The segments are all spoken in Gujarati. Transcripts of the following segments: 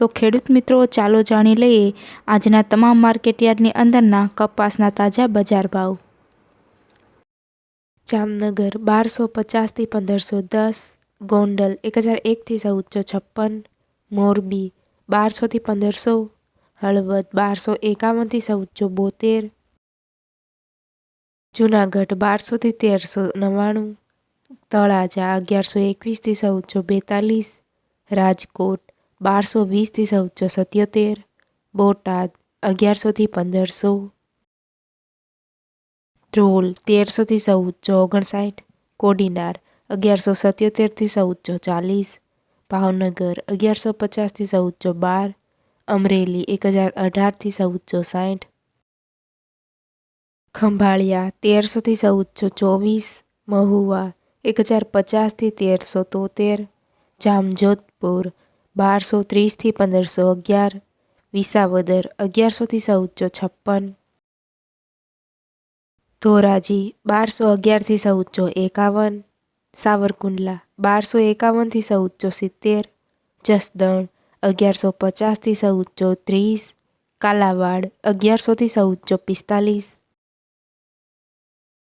તો ખેડૂત મિત્રો, ચાલો જાણી લઈએ આજના તમામ માર્કેટયાર્ડની અંદરના કપાસના તાજા બજાર ભાવ. જામનગર બારસો પચાસથી પંદરસો દસ, ગોંડલ એક હજાર એકથી ચૌદસો છપ્પન, મોરબી બારસોથી પંદરસો, હળવદ બારસો એકાવનથી ચૌદસો બોતેર, જુનાગઢ બારસોથી તેરસો નવ્વાણું, તળાજા અગિયારસો એકવીસથી ચૌદસો બેતાલીસ, રાજકોટ બારસો વીસથી ચૌદસો સત્યોતેર, બોટાદ અગિયારસોથી પંદરસો. ધ્રોલ તેરસોથી ચૌદસો ઓગણસાઠ. કોડીનાર અગિયારસો સત્યોતેરથી ચૌદસો ચાલીસ. ભાવનગર અગિયારસો પચાસથી ચૌદસો બાર. અમરેલી એક હજાર અઢારથી ચૌદસો સાઠ. ખંભાળિયા તેરસોથી ચૌદસો ચોવીસ. મહુવા એક હજાર પચાસથી તેરસો તોતેર. જામજોધપુર બારસો ત્રીસથી પંદરસો અગિયાર. વિસાવદર, અગિયારસોથી ચૌદસો છપ્પન. ધોરાજી, બારસો અગિયારથી ચૌદસો એકાવન. સાવરકુંડલા, બારસો એકાવનથી ચૌદસો સિત્તેર. જસદણ, અગિયારસો પચાસથી ચૌદસો ત્રીસ. કાલાવાડ, અગિયારસોથી ચૌદસો પિસ્તાલીસ.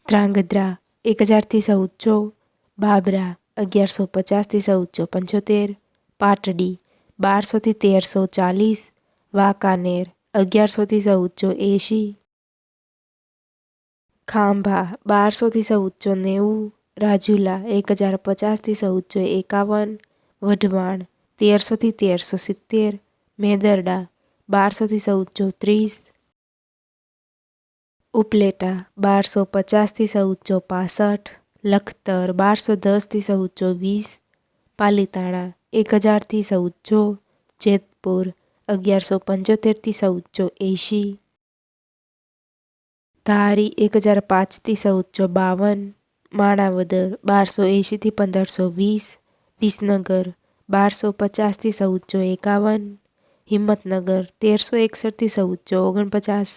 ધ્રાંગધ્રા એક હજારથી ચૌદસો. બાબરા, અગિયારસો પચાસથી ચૌદસો પંચોતેર. પાટડી, બારસોથી તેરસો ચાલીસ, વાંકાનેર, અગિયારસોથી ચૌદસો એંશી. ખાંભા, બારસોથી ચૌદસો નેવું. રાજુલા એક હજાર પચાસથી ચૌદસો એકાવન. વઢવાણ, તેરસોથી તેરસો સિત્તેર. મેદરડા, બારસોથી ચૌદસો ત્રીસ. ઉપલેટા, બારસો પચાસથી ચૌદસો પાસઠ. લખતર, બારસો દસથી ચૌદસો વીસ. પાલીતાણા એક હજારથી ચૌદસો, જેતપુર અગિયારસો પંચોતેરથી ચૌદસો એંશી. ધારી એક હજાર પાંચથી ચૌદસો બાવન, માણાવદર બારસો એંશીથી પંદરસો વીસ, વિસનગર બારસો પચાસથી ચૌદસો એકાવન, હિંમતનગર તેરસો એકસઠથી ચૌદસો ઓગણપચાસ.